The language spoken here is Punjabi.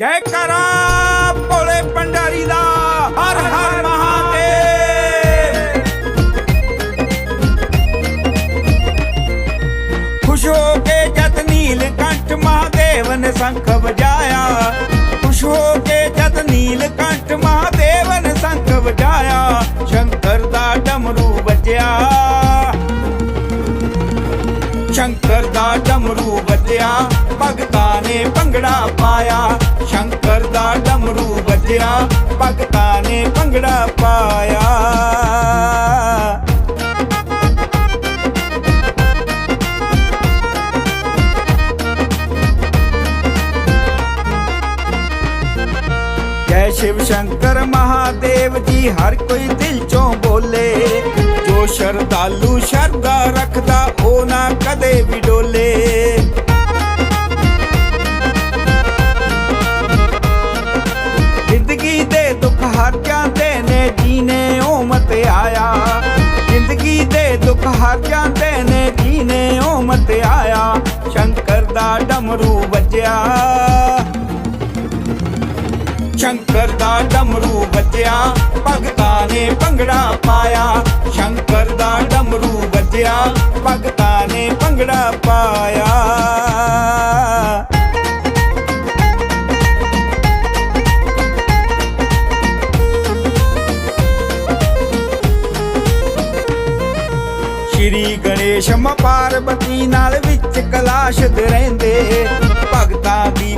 ਜੈ ਕਰਾ ਭੋਲੇ ਭੰਡਾਰੀ ਦਾ, ਹਰ ਹਰ ਮਹਾਦੇਵ। ਖੁਸ਼ ਹੋ ਕੇ ਜਤ ਨੀਲ ਕੰਠ ਮਹਾਦੇਵ ਨੇ ਸੰਖ ਵਜਾਇਆ। ਖੁਸ਼ ਹੋ ਕੇ ਜਤ ਨੀਲ ਕੰਠ ਮਹਾਦੇਵ ਨੇ ਸੰਖ ਵਜਾਇਆ। ਸ਼ੰਕਰ ਦਾ ਡਮਰੂ ਵੱਜਿਆ। ਸ਼ੰਕਰ ਦਾ ਡਮਰੂ ਵੱਜਿਆ। ਭਗਤਾਂ ਨੇ ਭੰਗੜਾ ਪਾਇਆ। ਡਮਰੂ ਭਗਤਾਂ ਨੇ ਭੰਗੜਾ ਪਾਇਆ। ਜੈ ਸ਼ਿਵ ਸ਼ੰਕਰ ਮਹਾਦੇਵ ਜੀ, ਹਰ ਕੋਈ ਦਿਲ ਚੋਂ ਬੋਲੇ। ਜੋ ਸ਼ਰਧਾਲੂ ਸ਼ਰਧਾ ਰੱਖਦਾ, ਉਹ ਨਾ ਕਦੇ ਵੀ ਡੋਲੇ। ਦੁੱਖ ਹਰ ਜਾਂਦੇ ਨੇ, ਜੀਨੇ ਉਹ ਮਤ ਆਇਆ, ਸ਼ੰਕਰ ਦਾ ਡਮਰੂ ਵੱਜਿਆ। ਸ਼ੰਕਰ ਦਾ ਡਮਰੂ ਵੱਜਿਆ, ਭਗਤਾਂ ਨੇ ਭੰਗੜਾ ਪਾਇਆ। ਸ਼ੰਕਰ ਦਾ ਡਮਰੂ ਵੱਜਿਆ, ਭਗਤਾਂ ਨੇ ਭੰਗੜਾ ਪਾਇਆ। ਸ਼੍ਰੀ ਗਣੇਸ਼ ਮ ਪਾਰਵਤੀ ਨਾਲ ਵਿੱਚ ਕਲਾਸ਼ ਦੇ ਰਹਿੰਦੇ ਭਗਤਾਂ ਦੀ